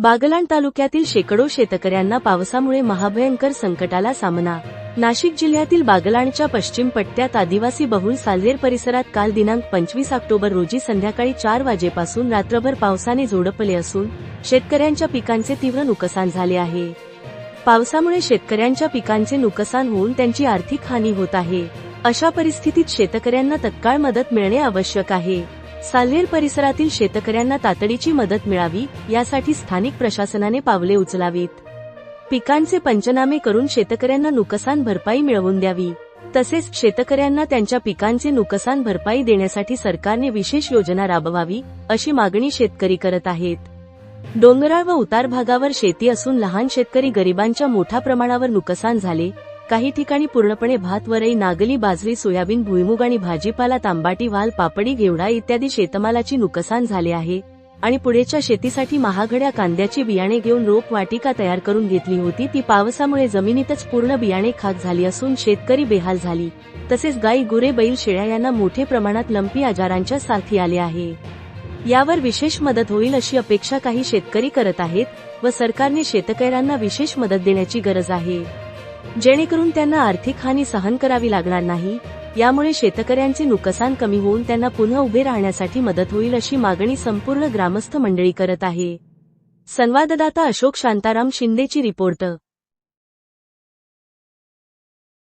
बागलाण तालुक्यातील शेकडो शेतकऱ्यांना पावसामुळे महाभयंकर संकटाला सामना. नाशिक जिल्ह्यातील बागलाणच्या पश्चिम पट्ट्यात आदिवासी बहुल साल्हेर परिसरात काल दिनांक पंचवीस ऑक्टोबर रोजी संध्याकाळी चार वाजेपासून रात्रभर पावसाने झोडपले असून शेतकऱ्यांच्या पिकांचे तीव्र नुकसान झाले आहे. पावसामुळे शेतकऱ्यांच्या पिकांचे नुकसान होऊन त्यांची आर्थिक हानी होत आहे. अशा परिस्थितीत शेतकऱ्यांना तत्काळ मदत मिळणे आवश्यक आहे. साल्हेर परिसरातील शेतकऱ्यांना तातडीची मदत मिळावी यासाठी स्थानिक प्रशासनाने पावले उचलावीत. पिकांचे पंचनामे करून शेतकऱ्यांना नुकसान भरपाई मिळवून द्यावी. तसेच शेतकऱ्यांना त्यांच्या पिकांचे नुकसान भरपाई देण्यासाठी सरकारने विशेष योजना राबवावी अशी मागणी शेतकरी करत आहेत. डोंगराळ व उतार भागावर शेती असून लहान शेतकरी गरिबांच्या मोठ्या प्रमाणावर नुकसान झाले काही ठिकाणी पूर्णपणे भात वरई नागली बाजरी सोयाबीन भुईमुग आणि भाजीपाला तांबाटी वाल पापडी घेवडा इत्यादी शेतमालाची नुकसान झाले आहे आणि पुढेच्या शेतीसाठी महागड्या कांद्याची बियाणे घेऊन रोप वाटिका तयार करून घेतली होती. ती पावसामुळे जमिनीतच पूर्ण बियाणे खाक झाली असून शेतकरी बेहाल झाली. तसेच गाई गुरे बैल शेळ्या यांना मोठे प्रमाणात लंपी आजारांच्या साथी आले आहे. यावर विशेष मदत होईल अशी अपेक्षा काही शेतकरी करत आहेत व सरकारने शेतकऱ्यांना विशेष मदत देण्याची गरज आहे. जेणेकरून त्यांना आर्थिक हानी सहन करावी लागणार नाही यामुळे शेतकऱ्यांचे नुकसान कमी होऊन त्यांना पुन्हा उभे राहण्यासाठी मदत होईल अशी मागणी संपूर्ण ग्रामस्थ मंडळी करत आहे. संवाददाता अशोक शांताराम शिंदेची रिपोर्ट.